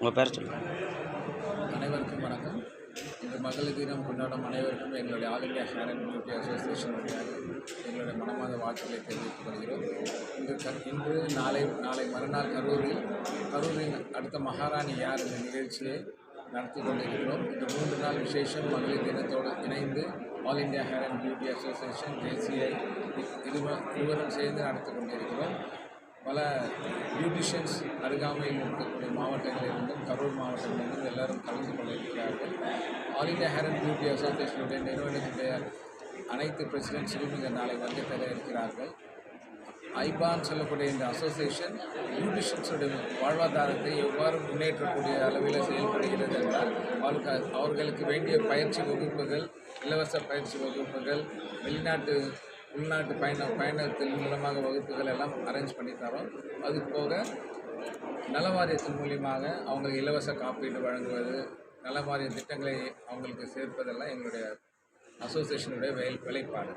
உங்கள் பேர் சொல்லுங்கள் அனைவருக்கும் வணக்கம். இந்த மகளிர் தினம் கொண்டாடும் அனைவருக்கும் எங்களுடைய All India Hair and Beauty Association எங்களுடைய மனமாத வாழ்த்துக்களை தெரிவித்துக் கொள்கிறோம். இன்று க இன்று நாளை நாளை மறுநாள் கரூரில் கரூரின் அடுத்த மகாராணி யார் என்ற நிகழ்ச்சியை நடத்தி கொண்டிருக்கிறோம். இந்த மூன்று நாள் விசேஷம் மகளிர் தினத்தோடு இணைந்து All India Hair and Beauty Association JCI இருவர் இருவரும் சேர்ந்து நடத்தி கொண்டிருக்கிறோம். பியூட்டிஷியன்ஸ் அருகாமையில் இருக்கக்கூடிய மாவட்டங்களிலிருந்தும் கரூர் மாவட்டங்களிலிருந்து எல்லாரும் கலந்து கொண்டிருக்கிறார்கள் All India Hair and Beauty அசோசியேஷனுடைய நிறுவனத்துடைய அனைத்து பிரசிடென்ட்ஸிலும் இங்கே நாளை வந்து பெற இருக்கிறார்கள். ஐபான் சொல்லக்கூடிய இந்த அசோசியேஷன் பியூட்டிஷியன்ஸுடைய வாழ்வாதாரத்தை எவ்வாறு முன்னேற்றக்கூடிய அளவில் செயல்படுகிறது என்றால் அவர்கள் அவர்களுக்கு வேண்டிய பயிற்சி வகுப்புகள் இலவச பயிற்சி வகுப்புகள் வெளிநாட்டு உள்நாட்டு பயண பயணத்தின் மூலமாக வகுப்புகள் எல்லாம் அரேஞ்ச் பண்ணி தரோம். அது போக நல வாரியத்தின் மூலியமாக அவங்களுக்கு இலவச காப்பீடு வழங்குவது நல வாரிய திட்டங்களை அவங்களுக்கு சேர்ப்பதெல்லாம் எங்களுடைய அசோசியேஷனுடைய வேல் வேலைப்பாடு.